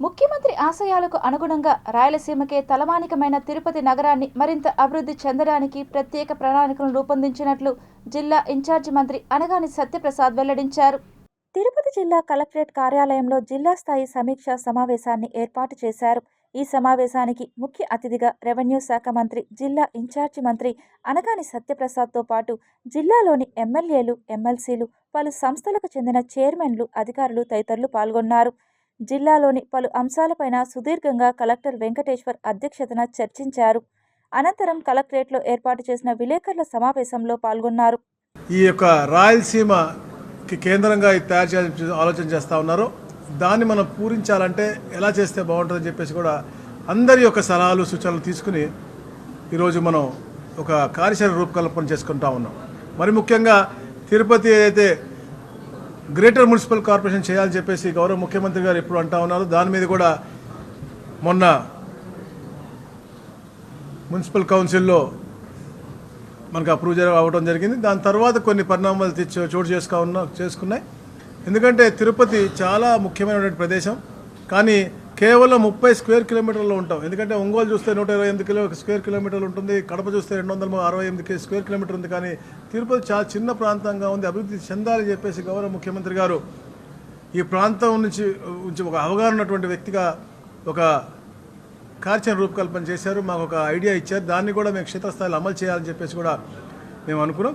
ముఖ్యమంత్రి ఆశయాలకు అనుగుణంగా రాయలసీమకే తలమానికమైన తిరుపతి నగరాన్ని మరింత అభివృద్ధి చెందడానికి ప్రత్యేక ప్రణాళికలను రూపొందించినట్లు జిల్లా ఇన్ఛార్జి మంత్రి అనగాని సత్యప్రసాద్ వెల్లడించారు. తిరుపతి జిల్లా కలెక్టరేట్ కార్యాలయంలో జిల్లా స్థాయి సమీక్షా సమావేశాన్ని ఏర్పాటు చేశారు. ఈ సమావేశానికి ముఖ్య అతిథిగా రెవెన్యూ శాఖ మంత్రి జిల్లా ఇన్ఛార్జి మంత్రి అనగాని సత్యప్రసాద్తో పాటు జిల్లాలోని ఎమ్మెల్యేలు ఎమ్మెల్సీలు పలు సంస్థలకు చెందిన చైర్మన్లు అధికారులు తదితరులు పాల్గొన్నారు. జిల్లాలోని పలు అంశాలపైన సుదీర్ఘంగా కలెక్టర్ వెంకటేశ్వర్ అధ్యక్షతన చర్చించారు. అనంతరం కలెక్టరేట్లో ఏర్పాటు చేసిన విలేకరుల సమావేశంలో పాల్గొన్నారు. ఈ యొక్క రాయలసీమకి కేంద్రంగా తయారు చేయాలని ఆలోచన చేస్తూ ఉన్నారు. దాన్ని మనం పూరించాలంటే ఎలా చేస్తే బాగుంటుందని చెప్పేసి కూడా అందరి యొక్క సలహాలు సూచనలు తీసుకుని ఈరోజు మనం ఒక కార్యాచరణ రూపకల్పన చేసుకుంటా ఉన్నాం. మరి ముఖ్యంగా తిరుపతి ఏదైతే గ్రేటర్ మున్సిపల్ కార్పొరేషన్ చేయాలని చెప్పేసి గౌరవ ముఖ్యమంత్రి గారు ఎప్పుడు అంటా ఉన్నారు. దాని మీద కూడా మొన్న మున్సిపల్ కౌన్సిల్లో మనకు అప్రూవ్ అవ్వడం జరిగింది. దాని తర్వాత కొన్ని పరిణామాలు చోటు చేసుకున్నా చేసుకున్నాయి. ఎందుకంటే తిరుపతి చాలా ముఖ్యమైనటువంటి ప్రదేశం. కానీ కేవలం ముప్పై స్క్వేర్ కిలోమీటర్లో ఉంటాం. ఎందుకంటే ఒంగోలు చూస్తే నూట ఇరవై ఎనిమిది కిలో స్క్వేర్ కిలోమీటర్లు ఉంటుంది. కడప చూస్తే రెండు వందల అరవై ఎనిమిది స్క్వేర్ కిలోమీటర్ ఉంది. కానీ తిరుపతి చాలా చిన్న ప్రాంతంగా ఉంది. అభివృద్ధి చెందాలని చెప్పేసి గౌరవ ముఖ్యమంత్రి గారు ఈ ప్రాంతం నుంచి నుంచి ఒక అవగాహన ఉన్నటువంటి వ్యక్తిగా ఒక కార్యాచరణ రూపకల్పన చేశారు. మాకు ఒక ఐడియా ఇచ్చారు. దాన్ని కూడా మేము క్షేత్రస్థాయిలో అమలు చేయాలని చెప్పేసి కూడా మేము అనుకున్నాం.